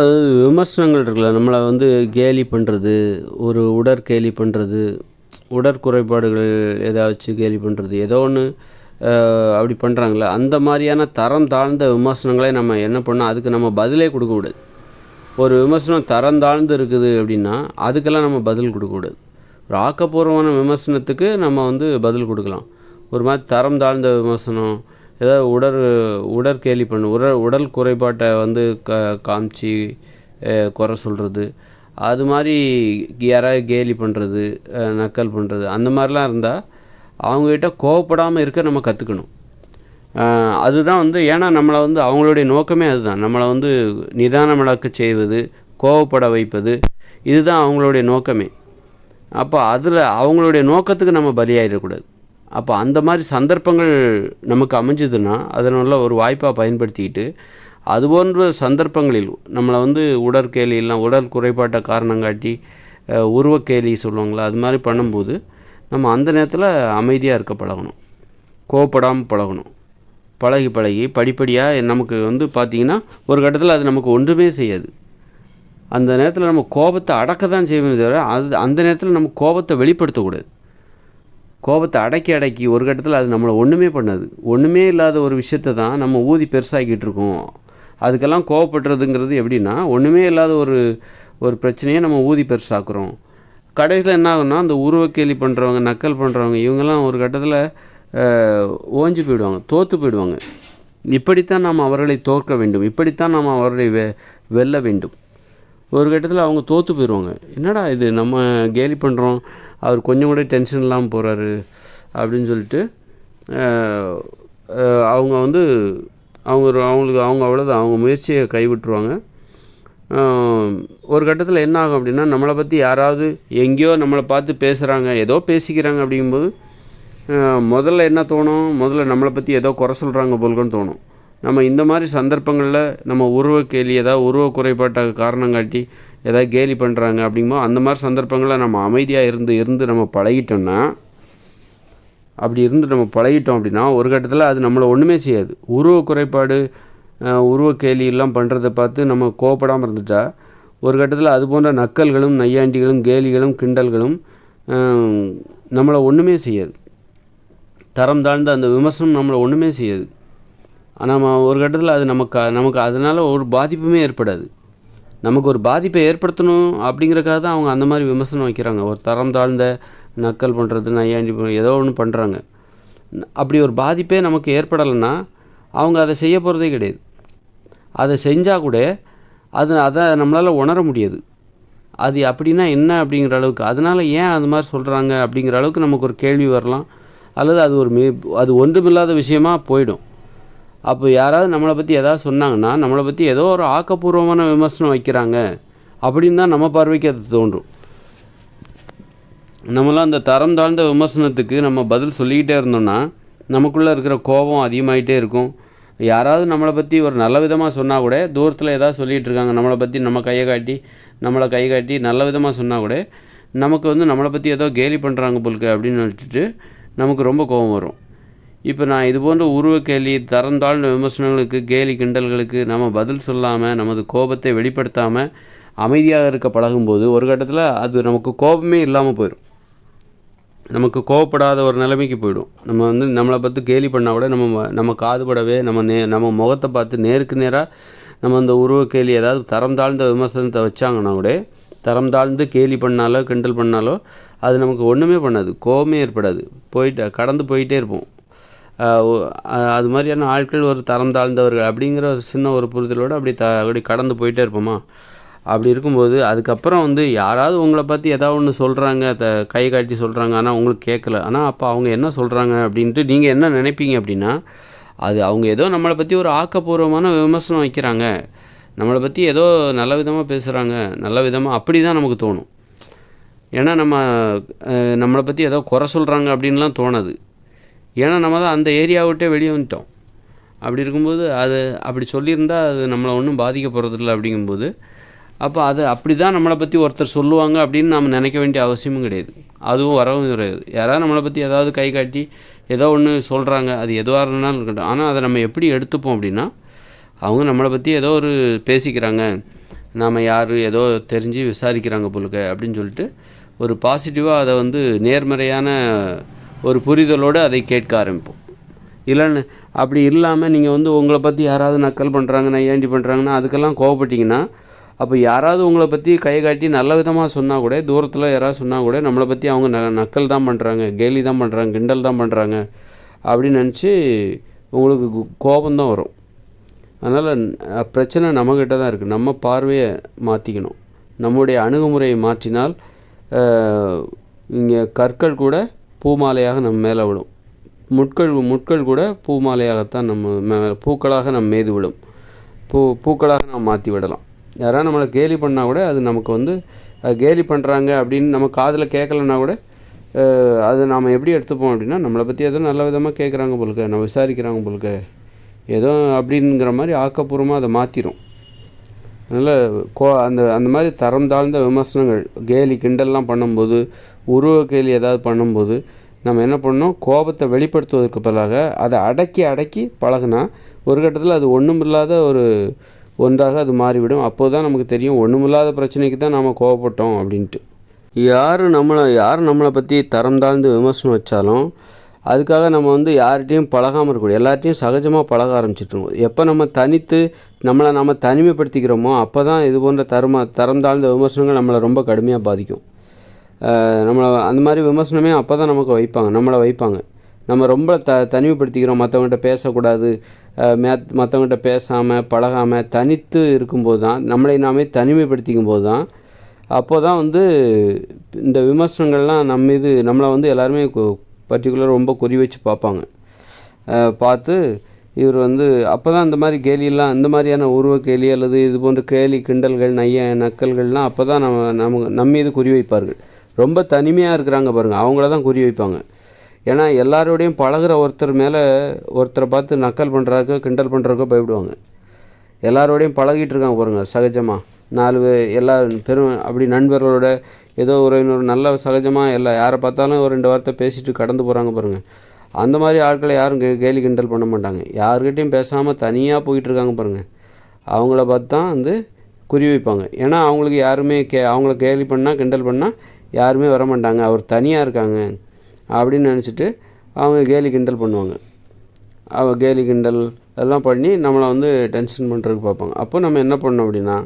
அது விமர்சனங்கள் இருக்குல்ல. நம்மளை வந்து கேலி பண்ணுறது ஒரு உடற்கேலி பண்ணுறது உடற்குறைபாடுகள் ஏதாச்சும் கேலி பண்ணுறது ஏதோ ஒன்று அப்படி பண்ணுறாங்கள்ல அந்த மாதிரியான தரம் தாழ்ந்த விமர்சனங்களே நம்ம என்ன பண்ணோம் அதுக்கு நம்ம பதிலே கொடுக்கக்கூடாது ஒரு விமர்சனம் தரம் தாழ்ந்து இருக்குது அப்படின்னா அதுக்கெல்லாம் நம்ம பதில் கொடுக்கக்கூடாது ஒரு ஆக்கப்பூர்வமான விமர்சனத்துக்கு நம்ம வந்து பதில் கொடுக்கலாம். ஒரு மாதிரி தரம் தாழ்ந்த விமர்சனம் ஏதாவது உடற் உடற்கேலி பண்ணு உடல் உடல் குறைபாட்டை வந்து க காமிச்சு குறை சொல்கிறது அது மாதிரி யாராவது கேலி பண்ணுறது நக்கல் பண்ணுறது அந்த மாதிரிலாம் இருந்தால் அவங்ககிட்ட கோவப்படாமல் இருக்க நம்ம கற்றுக்கணும் அதுதான் வந்து ஏன்னா நம்மளை வந்து அவங்களுடைய நோக்கமே அதுதான். நம்மளை வந்து நிதானமிழக்க செய்வது கோவப்பட வைப்பது இதுதான் அவங்களுடைய நோக்கமே. அப்போ அதில் அவங்களுடைய நோக்கத்துக்கு நம்ம பலியாயிடக்கூடாது. அப்போ அந்த மாதிரி சந்தர்ப்பங்கள் நமக்கு அமைஞ்சதுன்னா அதனால ஒரு வாய்ப்பாக பயன்படுத்திக்கிட்டு அது போன்ற சந்தர்ப்பங்களில் நம்மளை வந்து உடற்கேலியெல்லாம் உடல் குறைபாட்டை காரணங்காட்டி உருவக்கேலி சொல்லுவாங்களா அது மாதிரி பண்ணும்போது நம்ம அந்த நேரத்தில் அமைதியாக இருக்க பழகணும். கோவப்படாமல் பழகணும். பழகி பழகி படிப்படியாக நமக்கு வந்து பார்த்திங்கன்னா ஒரு கட்டத்தில் அது நமக்கு ஒன்றுமே செய்யாது. அந்த நேரத்தில் நம்ம கோபத்தை அடக்க தான் செய்வோம் தவிர அது அந்த நேரத்தில் நம்ம கோபத்தை வெளிப்படுத்தக்கூடாது. கோபத்தை அடக்கி அடக்கி ஒரு கட்டத்தில் அது நம்மளை ஒன்றுமே பண்ணாது. ஒன்றுமே இல்லாத ஒரு விஷயத்தை தான் நம்ம ஊதி பெருசாகிக்கிட்டு இருக்கோம். அதுக்கெல்லாம் கோவப்படுறதுங்கிறது எப்படின்னா ஒன்றுமே இல்லாத ஒரு ஒரு பிரச்சனையை நம்ம ஊதி பெருசாக்குறோம். கடைசியில் என்ன ஆகும்னா அந்த உருவக்கேலி பண்ணுறவங்க நக்கல் பண்ணுறவங்க இவங்கெல்லாம் ஒரு கட்டத்தில் ஓஞ்சி போயிடுவாங்க தோற்று போயிடுவாங்க. இப்படித்தான் நாம் அவர்களை தோற்க வேண்டும். இப்படித்தான் நாம் அவர்களை வெ வெல்ல வேண்டும். ஒரு கட்டத்தில் அவங்க தோற்று போயிடுவாங்க. என்னடா இது நம்ம கேலி பண்ணுறோம் அவர் கொஞ்சம் கூட டென்ஷன் இல்லாமல் போகிறாரு அப்படின்னு சொல்லிட்டு அவங்க வந்து அவங்க அவங்களுக்கு அவங்க அவ்வளோதான் அவங்க முயற்சியை கைவிட்டுருவாங்க. ஒரு கட்டத்தில் என்ன ஆகும் அப்படின்னா நம்மளை பற்றி யாராவது எங்கேயோ நம்மளை பார்த்து பேசுகிறாங்க ஏதோ பேசிக்கிறாங்க அப்படிங்கும்போது முதல்ல என்ன தோணும்? முதல்ல நம்மளை பற்றி ஏதோ குறை சொல்கிறாங்க போல்கன்னு தோணும். நம்ம இந்த மாதிரி சந்தர்ப்பங்களில் நம்ம உருவ கேலி ஏதாவது உருவ குறைபாட்டை காரணம் காட்டி ஏதாவது கேலி பண்ணுறாங்க அப்படிங்கும்போது அந்த மாதிரி சந்தர்ப்பங்களில் நம்ம அமைதியாக இருந்து இருந்து நம்ம பழகிட்டோம்னா அப்படி இருந்து நம்ம பழகிட்டோம் அப்படின்னா ஒரு கட்டத்தில் அது நம்மளை ஒன்றுமே செய்யாது. உருவ குறைபாடு உருவ கேலி எல்லாம் பண்ணுறதை பார்த்து நம்ம கோவப்படாமல் இருந்துட்டா ஒரு கட்டத்தில் அது போன்ற நக்கல்களும் நையாண்டிகளும் கேலிகளும் கிண்டல்களும் நம்மளை ஒன்றுமே செய்யாது. தரம் தாழ்ந்த அந்த விமர்சனம் நம்மளை ஒன்றுமே செய்யாது. நம்ம ஒரு கட்டத்தில் அது நமக்கு நமக்கு அதனால் ஒரு பாதிப்புமே ஏற்படாது. நமக்கு ஒரு பாதிப்பை ஏற்படுத்தணும் அப்படிங்கிறக்காக தான் அவங்க அந்த மாதிரி விமர்சனம் வைக்கிறாங்க. ஒரு தரம் தாழ்ந்த நக்கல் பண்ணுறது நையாண்டி ஏதோ ஒன்று பண்ணுறாங்க அப்படி ஒரு பாதிப்பே நமக்கு ஏற்படலைன்னா அவங்க அதை செய்ய போகிறதே கிடையாது. அதை செஞ்சால் கூட அது அதை நம்மளால் உணர முடியாது. அது அப்படின்னா என்ன அப்படிங்கிற அளவுக்கு அதனால் ஏன் அது மாதிரி சொல்கிறாங்க அப்படிங்கிற அளவுக்கு நமக்கு ஒரு கேள்வி வரலாம். அல்லது அது ஒரு மி அது ஒன்றுமில்லாத விஷயமா போயிடும். அப்போ யாராவது நம்மளை பற்றி எதாவது சொன்னாங்கன்னா நம்மளை பற்றி ஏதோ ஒரு ஆக்கப்பூர்வமான விமர்சனம் வைக்கிறாங்க. அப்படின்னு தான் நம்ம பார்வைக்கு அது தோன்றும். நம்மளாம் அந்த தரம் தாழ்ந்த விமர்சனத்துக்கு நம்ம பதில் சொல்லிக்கிட்டே இருந்தோம்னா நமக்குள்ளே இருக்கிற கோபம் அதிகமாகிட்டே இருக்கும். யாராவது நம்மளை பற்றி ஒரு நல்ல விதமாக சொன்னால் கூட தூரத்தில் ஏதாவது சொல்லிகிட்டு இருக்காங்க நம்மளை பற்றி நம்ம கையை காட்டி நம்மளை கை காட்டி நல்ல விதமாக சொன்னால் கூட நமக்கு வந்து நம்மளை பற்றி ஏதோ கேலி பண்ணுறாங்க போலுக்கு அப்படின்னு நினச்சிட்டு நமக்கு ரொம்ப கோபம் வரும். இப்போ நான் இது போன்ற உருவ கேலி தரம் தாழ்ந்த விமர்சனங்களுக்கு கேலி கிண்டல்களுக்கு நம்ம பதில் சொல்லாமல் நமது கோபத்தை வெளிப்படுத்தாமல் அமைதியாக இருக்க பழகும்போது ஒரு கட்டத்தில் அது நமக்கு கோபமே இல்லாமல் போயிடும். நமக்கு கோவப்படாத ஒரு நிலைமைக்கு போயிடும். நம்ம வந்து நம்மளை பார்த்து கேலி பண்ணால் கூட நம்ம ம- நம்ம காதுபடவே நம்ம நே நம்ம முகத்தை பார்த்து நேருக்கு நேராக நம்ம அந்த உருவ கேலி ஏதாவது தரம் தாழ்ந்த விமர்சனத்தை வச்சாங்கன்னா கூட தரம் தாழ்ந்து கேலி பண்ணாலோ கிண்டல் பண்ணாலோ அது நமக்கு ஒன்றுமே பண்ணாது. கோபமே ஏற்படாது. போயிட்டு கடந்து போயிட்டே இருப்போம். அது மாதிரியான ஆட்கள் ஒரு தரம் தாழ்ந்தவர்கள் அப்படிங்கிற ஒரு சின்ன ஒரு புரிதலோடு அப்படி த அப்படி கடந்து போயிட்டே இருப்போமா? அப்படி இருக்கும்போது அதுக்கப்புறம் வந்து யாராவது உங்களை பற்றி ஏதாவது ஒன்று சொல்கிறாங்க த கை காட்டி சொல்கிறாங்க ஆனால் உங்களுக்கு கேட்கல ஆனால் அப்போ அவங்க என்ன சொல்கிறாங்க அப்படின்ட்டு நீங்கள் என்ன நினைப்பீங்க அப்படின்னா அது அவங்க ஏதோ நம்மளை பற்றி ஒரு ஆக்கப்பூர்வமான விமர்சனம் வைக்கிறாங்க. நம்மளை பற்றி ஏதோ நல்ல விதமாக பேசுகிறாங்க நல்ல விதமாக அப்படி தான் நமக்கு தோணும். ஏன்னா நம்ம நம்மளை பற்றி ஏதோ குறை சொல்கிறாங்க அப்படின்லாம் தோணாது. ஏன்னா நம்ம தான் அந்த ஏரியா விட்டே வெளியே வந்துட்டோம். அப்படி இருக்கும்போது அது அப்படி சொல்லியிருந்தால் அது நம்மளை ஒன்றும் பாதிக்க போகிறதில்ல அப்படிங்கும்போது அப்போ அது அப்படி தான் நம்மளை பற்றி ஒருத்தர் சொல்லுவாங்க அப்படின்னு நம்ம நினைக்க வேண்டிய அவசியமும் கிடையாது. அதுவும் வரவும் கிடையாது யாராவது நம்மளை பற்றி ஏதாவது கை காட்டி ஏதோ ஒன்று சொல்கிறாங்க அது எதுவாக இருந்தாலும் இருக்கட்டும். ஆனால் அதை நம்ம எப்படி எடுத்துப்போம் அப்படின்னா அவங்க நம்மளை பற்றி ஏதோ ஒரு பேசிக்கிறாங்க நாம் யார் ஏதோ தெரிஞ்சு விசாரிக்கிறாங்க போலுக்க அப்படின்னு சொல்லிட்டு ஒரு பாசிட்டிவாக அதை வந்து நேர்மறையான ஒரு புரிதலோடு அதை கேட்க ஆரம்பிப்போம். இல்லைன்னு அப்படி இல்லாமல் நீங்கள் வந்து உங்களை பற்றி யாராவது நக்கல் பண்ணுறாங்கன்னா ஏண்டி பண்ணுறாங்கன்னா அதுக்கெல்லாம் கோவப்பட்டிங்கன்னா அப்போ யாராவது உங்களை பற்றி கை காட்டி நல்ல விதமாக சொன்னால் கூட தூரத்தில் யாராவது சொன்னால் கூட நம்மளை பற்றி அவங்க ந நக்கல் தான் பண்ணுறாங்க கேலி தான் பண்ணுறாங்க கிண்டல் தான் பண்ணுறாங்க அப்படின்னு நினச்சி உங்களுக்கு கு- கோபம்தான் வரும். அதனால் பிரச்சனை நம்மக்கிட்ட தான் இருக்குது நம்ம பார்வையை மாற்றிக்கணும் நம்முடைய அணுகுமுறையை மாற்றினால் இங்கே கற்கள் கூட பூமாலையாக நம்ம மேலே விடும். முட்கள் முட்கள் கூட பூமாலையாகத்தான் நம்ம மே- பூக்களாக நம்ம மீது விடும். பூ பூக்களாக நாம் மாற்றி விடலாம். யாராவது நம்மளை கேலி பண்ணால் கூட அது நமக்கு வந்து கேலி பண்ணுறாங்க அப்படின்னு நம்ம காதில் கேட்கலன்னா கூட அது நாம் எப்படி எடுத்துப்போம் அப்படின்னா நம்மளை பற்றி ஏதோ நல்ல விதமாக கேட்குறாங்க போலுக்க நம்ம விசாரிக்கிறாங்க போலுக்க ஏதோ அப்படிங்கிற மாதிரி ஆக்கப்பூர்வமாக அதை மாற்றிடும் அதனால் கோ அந்த அந்த மாதிரி தரம் தாழ்ந்த விமர்சனங்கள் கேலி கிண்டல்லாம் பண்ணும்போது உருவ கேள்வி ஏதாவது பண்ணும்போது நம்ம என்ன பண்ணோம் கோபத்தை வெளிப்படுத்துவதற்கு பதிலாக அதை அடக்கி அடக்கி பழகுனா ஒரு கட்டத்தில் அது ஒன்றுமில்லாத ஒரு ஒன்றாக அது மாறிவிடும். அப்போது தான் நமக்கு தெரியும் ஒன்றுமில்லாத பிரச்சனைக்கு தான் நாம் கோவப்பட்டோம் அப்படின்ட்டு. யார் நம்மளை யார் நம்மளை பற்றி தரம் தாழ்ந்து விமர்சனம் வச்சாலும் அதுக்காக நம்ம வந்து யார்கிட்டையும் பழகாமல் இருக்கக்கூடாது. எல்லார்ட்டையும் சகஜமாக பழக ஆரம்பிச்சிட்ருவோம் எப்போ நம்ம தனித்து நம்மளை நம்ம தனிமைப்படுத்திக்கிறோமோ அப்போ தான் இது போன்ற தரமா தரம் தாழ்ந்த விமர்சனங்கள் நம்மளை ரொம்ப கடுமையாக பாதிக்கும். நம்மளை அந்த மாதிரி விமர்சனமே அப்போ தான் நமக்கு வைப்பாங்க நம்மளை வைப்பாங்க. நம்ம ரொம்ப த தனிமைப்படுத்திக்கிறோம் மற்றவங்ககிட்ட பேசக்கூடாது மே மற்றவங்ககிட்ட பேசாமல் பழகாமல் தனித்து இருக்கும்போது தான் நம்மளை நாமே தனிமைப்படுத்திக்கும் போது தான் அப்போ தான் வந்து இந்த விமர்சனங்கள்லாம் நம்ம இது நம்மளை வந்து எல்லாருமே பர்டிகுலர் ரொம்ப குறி வச்சு பார்ப்பாங்க. பார்த்து இவர் வந்து அப்போ தான் இந்த மாதிரி கேலியெல்லாம் இந்த மாதிரியான உருவ கேலி அல்லது இது போன்ற கேலி கிண்டல்கள் நைய நக்கல்கள்லாம் அப்போ தான் நம்ம நம்ம நம்ம மீது குறி வைப்பார்கள். ரொம்ப தனிமையாக இருக்கிறாங்க பாருங்கள் அவங்கள தான் குறி வைப்பாங்க. ஏன்னா எல்லாரோடையும் பழகுற ஒருத்தர் மேலே ஒருத்தரை பார்த்து நக்கல் பண்ணுறாருக்கோ கிண்டல் பண்ணுறக்கோ பயப்படுவாங்க. எல்லாரோடையும் பழகிட்டு இருக்காங்க பாருங்கள் சகஜமாக நாலு எல்லா பெரும் அப்படி நண்பர்களோட ஏதோ ஒரு இன்னொரு நல்ல சகஜமாக எல்லா யாரை பார்த்தாலும் ஒரு ரெண்டு வார்த்தை பேசிட்டு கடந்து போகிறாங்க பாருங்கள் அந்த மாதிரி ஆட்களை யாரும் கே கேலி கிண்டல் பண்ண மாட்டாங்க. யாருக்கிட்டையும் பேசாமல் தனியாக போயிட்டு இருக்காங்க பாருங்கள் அவங்கள பார்த்து தான் வந்து குறி வைப்பாங்க. ஏன்னா அவங்களுக்கு யாருமே கே அவங்கள கேலி பண்ணால் கிண்டல் பண்ணால் யாருமே வர மாட்டாங்க அவர் தனியாக இருக்காங்க அப்படின்னு நினச்சிட்டு அவங்க கேலி கிண்டல் பண்ணுவாங்க. அவ கேலி கிண்டல் எல்லாம் பண்ணி நம்மளை வந்து டென்ஷன் பண்ணுறதுக்கு பார்ப்பாங்க. அப்போ நம்ம என்ன பண்ணோம் அப்படின்னா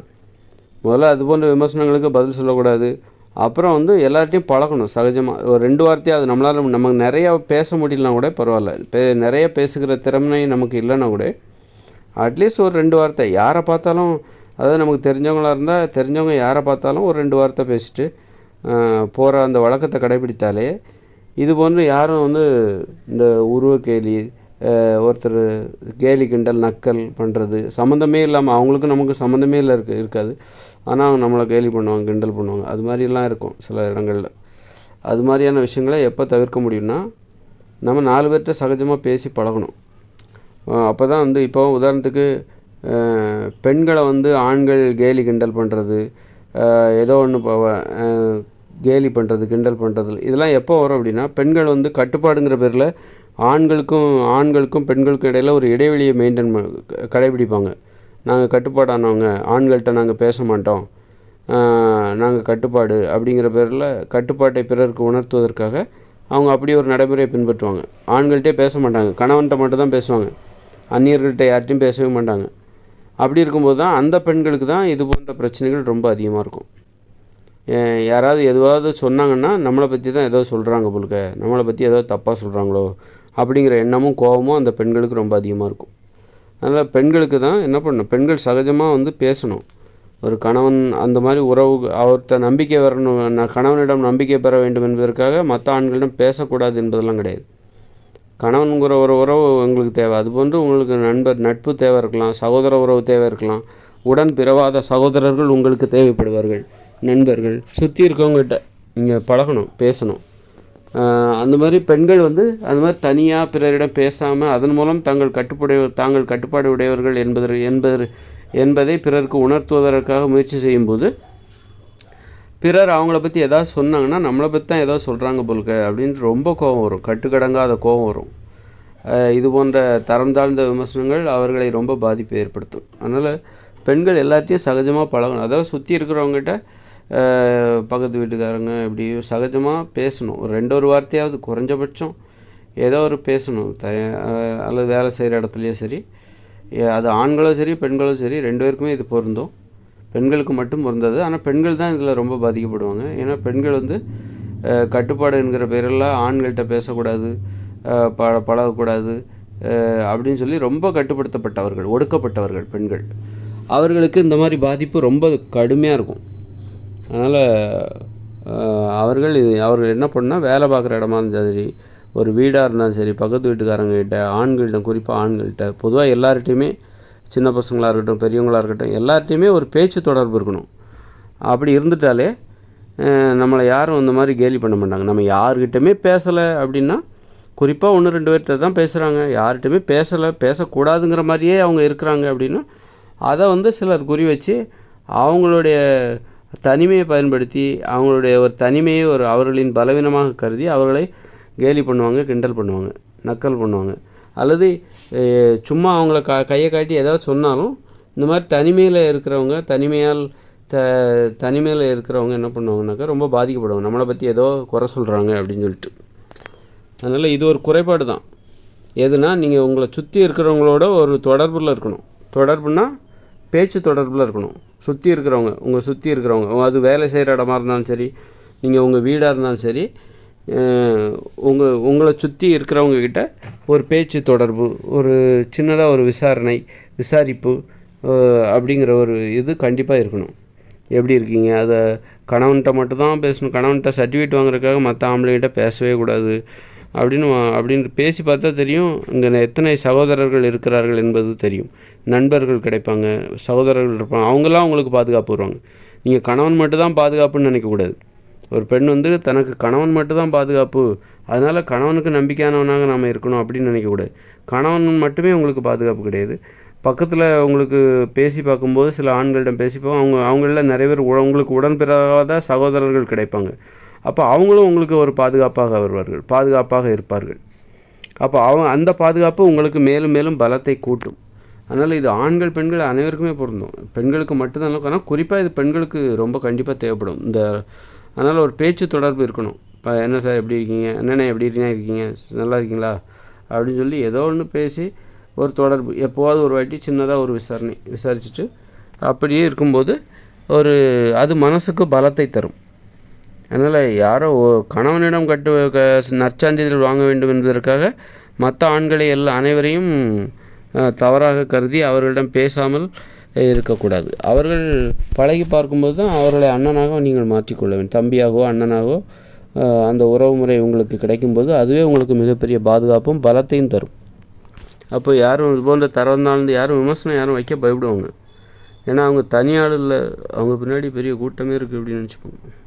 முதல்ல அது போன்ற விமர்சனங்களுக்கு பதில் சொல்லக்கூடாது. அப்புறம் வந்து எல்லார்ட்டையும் பழகணும் சகஜமாக ஒரு ரெண்டு வார்த்தையாக அது நம்மளால் நமக்கு நிறையா பேச முடியலனா கூட பரவாயில்ல. பே நிறைய பேசுகிற திறமை நமக்கு இல்லைன்னா கூட அட்லீஸ்ட் ஒரு ரெண்டு வார்த்தை. யாரை பார்த்தாலும் அதாவது நமக்கு தெரிஞ்சவங்களாக இருந்தால் தெரிஞ்சவங்க யாரை பார்த்தாலும் ஒரு ரெண்டு வார்த்தை பேசிட்டு போகிற அந்த வழக்கத்தை கடைபிடித்தாலே இது போன்று யாரும் வந்து இந்த உருவ கேலி ஒருத்தர் கேலி கிண்டல் நக்கல் பண்ணுறது சம்மந்தமே இல்லாமல் அவங்களுக்கும் நமக்கு சம்மந்தமே இல்லை இருக்கு இருக்காது. ஆனால் அவங்க நம்மளை கேலி பண்ணுவாங்க கிண்டல் பண்ணுவாங்க. அது மாதிரிலாம் இருக்கும் சில இடங்களில். அது மாதிரியான விஷயங்களை எப்போ தவிர்க்க முடியும்னா நம்ம நாலு பேர்கிட்ட சகஜமாக பேசி பழகணும். அப்போ தான் வந்து இப்போ உதாரணத்துக்கு பெண்களை வந்து ஆண்கள் கேலி கிண்டல் பண்ணுறது ஏதோ ஒன்று கேலி பண்ணுறது கிண்டல் பண்ணுறது இதெல்லாம் எப்போ வரும் அப்படின்னா பெண்கள் வந்து கட்டுப்பாடுங்கிற பேரில் ஆண்களுக்கும் ஆண்களுக்கும் பெண்களுக்கும் இடையில ஒரு இடைவெளியை மெயின்டைன் கடைபிடிப்பாங்க. நாங்கள் கட்டுப்பாடானவங்க ஆண்கள்கிட்ட நாங்கள் பேச மாட்டோம். நாங்கள் கட்டுப்பாடு அப்படிங்கிற பேரில் கட்டுப்பாட்டை பிறருக்கு உணர்த்துவதற்காக அவங்க அப்படி ஒரு நடைமுறையை பின்பற்றுவாங்க. ஆண்கள்கிட்டே பேச மாட்டாங்க. கணவன்கிட்ட மட்டும் தான் பேசுவாங்க. அந்நியர்கள்ட்ட யார்ட்டையும் பேசவே மாட்டாங்க. அப்படி இருக்கும்போது தான் அந்த பெண்களுக்கு தான் இது போன்ற பிரச்சனைகள் ரொம்ப அதிகமாக இருக்கும். யாராவது எதுவாவது சொன்னாங்கன்னா நம்மளை பற்றி தான் ஏதோ சொல்கிறாங்க போலுக்க நம்மளை பற்றி ஏதோ தப்பாக சொல்கிறாங்களோ அப்படிங்கிற எண்ணமும் கோபமும் அந்த பெண்களுக்கு ரொம்ப அதிகமாக இருக்கும். அதனால் பெண்களுக்கு தான் என்ன பண்ணணும்? பெண்கள் சகஜமாக வந்து பேசணும். ஒரு கணவன் அந்த மாதிரி உறவு அவர்கிட்ட நம்பிக்கை வரணும் நான் கணவனிடம் நம்பிக்கை பெற வேண்டும் என்பதற்காக மற்ற ஆண்களிடம் பேசக்கூடாது என்பதெல்லாம் கிடையாது. கணவனுங்கிற ஒரு உறவு உங்களுக்கு தேவை. அதுபோன்று உங்களுக்கு நண்பர் நட்பு தேவை இருக்கலாம் சகோதர உறவு தேவை இருக்கலாம். உடன் பிறவாத சகோதரர்கள் உங்களுக்கு தேவைப்படுவார்கள். நண்பர்கள் சுற்றி இருக்கவங்ககிட்ட நீங்கள் பழகணும் பேசணும். ஆஹ் அந்த மாதிரி பெண்கள் வந்து அந்த மாதிரி தனியாக பிறரிடம் பேசாமல் அதன் மூலம் தங்கள் கட்டுப்படை தாங்கள் கட்டுப்பாடு உடையவர்கள் என்பது என்பது என்பதை பிறருக்கு உணர்த்துவதற்காக முயற்சி செய்யும்போது பிறர் அவங்கள பற்றி எதாவது சொன்னாங்கன்னா நம்மளை பற்றி தான் ஏதாவது சொல்கிறாங்க போல்க அப்படின்ட்டு ரொம்ப கோபம் வரும். கட்டுக்கடங்காத கோபம் வரும். இது போன்ற தரம் தாழ்ந்த விமர்சனங்கள் அவர்களை ரொம்ப பாதிப்பை ஏற்படுத்தும். அதனால் பெண்கள் எல்லாத்தையும் சகஜமாக பழகணும். அதாவது சுற்றி இருக்கிறவங்ககிட்ட பக்கத்து வீட்டுக்காரங்க இப்படி சகஜமாக பேசணும். ஒரு ரெண்டு ஒரு வார்த்தையாவது குறைஞ்சபட்சம் ஏதோ ஒரு பேசணும். த அல்லது வேலை செய்கிற இடத்துலையோ சரி. அது ஆண்களும் சரி பெண்களும் சரி ரெண்டு பேருக்குமே இது பொருந்தும். பெண்களுக்கு மட்டும் பொருந்தது. ஆனால் பெண்கள் தான் இதில் ரொம்ப பாதிக்கப்படுவாங்க. ஏன்னா பெண்கள் வந்து கட்டுப்பாடு என்கிற பேரெல்லாம் ஆண்கள்கிட்ட பேசக்கூடாது ப பழகக்கூடாது அப்படின்னு சொல்லி ரொம்ப கட்டுப்படுத்தப்பட்டவர்கள் ஒடுக்கப்பட்டவர்கள் பெண்கள். அவர்களுக்கு இந்த மாதிரி பாதிப்பு ரொம்ப கடுமையாக இருக்கும். அதனால் அவர்கள் இது- அவர்கள் என்ன பண்ணால் வேலை பார்க்குற இடமா இருந்தாலும் சரி ஒரு வீடாக இருந்தாலும் சரி பக்கத்து வீட்டுக்காரங்ககிட்ட ஆண்கள்கிட்ட குறிப்பாக ஆண்கள்கிட்ட பொதுவாக எல்லார்ட்டையுமே சின்ன பசங்களாக இருக்கட்டும் பெரியவங்களாக இருக்கட்டும் எல்லார்ட்டையுமே ஒரு பேச்சு தொடர்பு இருக்கணும். அப்படி இருந்துட்டாலே நம்மளை யாரும் இந்த மாதிரி கேலி பண்ண மாட்டாங்க. நம்ம யார்கிட்டமே பேசலை அப்படின்னா குறிப்பாக ஒன்று ரெண்டு பேர்கிட்ட தான் பேசுகிறாங்க யார்கிட்டயுமே பேசலை பேசக்கூடாதுங்கிற மாதிரியே அவங்க இருக்கிறாங்க அப்படின்னா அதை வந்து சிலர் குறி வச்சு அவங்களுடைய தனிமையை பயன்படுத்தி அவங்களுடைய ஒரு தனிமையை ஒரு அவர்களின் பலவீனமாக கருதி அவர்களை கேலி பண்ணுவாங்க கிண்டல் பண்ணுவாங்க நக்கல் பண்ணுவாங்க. அல்லது சும்மா அவங்கள க கையை காட்டி ஏதாவது சொன்னாலும் இந்த மாதிரி தனிமையில் இருக்கிறவங்க தனிமையால் த தனிமையில் இருக்கிறவங்க என்ன பண்ணுவாங்கனாக்கா ரொம்ப பாதிக்கப்படுவாங்க. நம்மளை பற்றி ஏதோ குறை சொல்கிறாங்க அப்படின்னு சொல்லிட்டு. அதனால் இது ஒரு குறைபாடு தான். எதுனா நீங்கள் உங்களை சுற்றி இருக்கிறவங்களோட ஒரு தொடர்பில் இருக்கணும். தொடர்புனா பேச்சு தொடர்பில் இருக்கணும். சுற்றி இருக்கிறவங்க உங்கள் சுற்றி இருக்கிறவங்க அது வேலை செய்கிற இடமா இருந்தாலும் சரி நீங்கள் உங்கள் வீடாக இருந்தாலும் சரி உங்கள் உங்களை சுற்றி இருக்கிறவங்கக்கிட்ட ஒரு பேச்சு தொடர்பு ஒரு சின்னதாக ஒரு விசாரணை விசாரிப்பு அப்படிங்கிற ஒரு இது கண்டிப்பாக இருக்கணும். எப்படி இருக்கீங்க? அதை கணவன்கிட்ட மட்டும்தான் பேசணும். கணவன்கிட்ட சர்டிஃபிகேட் வாங்குறதுக்காக மற்ற ஆம்பளைங்கிட்ட பேசவே கூடாது. அப்படின்னு அப்படின்னு பேசி பார்த்தா தெரியும் இங்கே எத்தனை சகோதரர்கள் இருக்கிறார்கள் என்பது தெரியும். நண்பர்கள் கிடைப்பாங்க சகோதரர்கள் இருப்பாங்க. அவங்களாம் உங்களுக்கு பாதுகாப்பு வருவாங்க. நீங்கள் கணவன் மட்டும்தான் பாதுகாப்புன்னு நினைக்கக்கூடாது. ஒரு பெண் வந்து தனக்கு கணவன் மட்டும்தான் பாதுகாப்பு அதனால் கணவனுக்கு நம்பிக்கையானவனாக நாம் இருக்கணும் அப்படின்னு நினைக்கக்கூடாது. கணவன் மட்டுமே உங்களுக்கு பாதுகாப்பு கிடையாது. பக்கத்தில் உங்களுக்கு பேசி பார்க்கும்போது சில ஆண்களிடம் பேசி அவங்க அவங்களில் நிறைய பேர் உங்களுக்கு உடன்பிறகாத சகோதரர்கள் கிடைப்பாங்க. அப்போ அவங்களும் உங்களுக்கு ஒரு பாதுகாப்பாக வருவார்கள். பாதுகாப்பாக இருப்பார்கள். அப்போ அவன் அந்த பாதுகாப்பு உங்களுக்கு மேலும் மேலும் பலத்தை கூட்டும். அதனால் இது ஆண்கள் பெண்கள் அனைவருக்குமே பொருந்தும். பெண்களுக்கு மட்டும்தான் ஆனால் குறிப்பாக இது பெண்களுக்கு ரொம்ப கண்டிப்பாக தேவைப்படும். இந்த அதனால் ஒரு பேச்சு தொடர்பு இருக்கணும். இப்போ என்ன சார் எப்படி இருக்கீங்க? என்னென்ன எப்படி இருக்கீங்க? இருக்கீங்க? நல்லா இருக்கீங்களா? அப்படின்னு சொல்லி ஏதோ ஒன்று பேசி ஒரு தொடர்பு. எப்போவாவது ஒரு வாட்டி சின்னதாக ஒரு விசாரணை விசாரிச்சுட்டு அப்படியே இருக்கும்போது ஒரு அது மனசுக்கு பலத்தை தரும். அதனால் யாரோ கணவனிடம் கட்டு க நற்சான்றிதழ் வாங்க வேண்டும் என்பதற்காக மற்ற ஆண்களை எல்லா அனைவரையும் தவறாக கருதி அவர்களிடம் பேசாமல் இருக்கக்கூடாது அவர்கள் பழகி பார்க்கும்போது தான் அவர்களை அண்ணனாக நீங்கள் மாற்றிக்கொள்ள வேண்டும். தம்பியாகவோ அண்ணனாகவோ அந்த உறவு முறை உங்களுக்கு கிடைக்கும்போது அதுவே உங்களுக்கு மிகப்பெரிய பாதுகாப்பும் பலத்தையும் தரும். அப்போ யாரும் இது போன்ற தரந்தாழ்ந்து யாரும் விமர்சனம் யாரும் வைக்க பயப்படுவாங்க. ஏன்னா அவங்க தனியாளில் அவங்க பின்னாடி பெரிய கூட்டமே இருக்குது அப்படின்னு நினச்சிப்பாங்க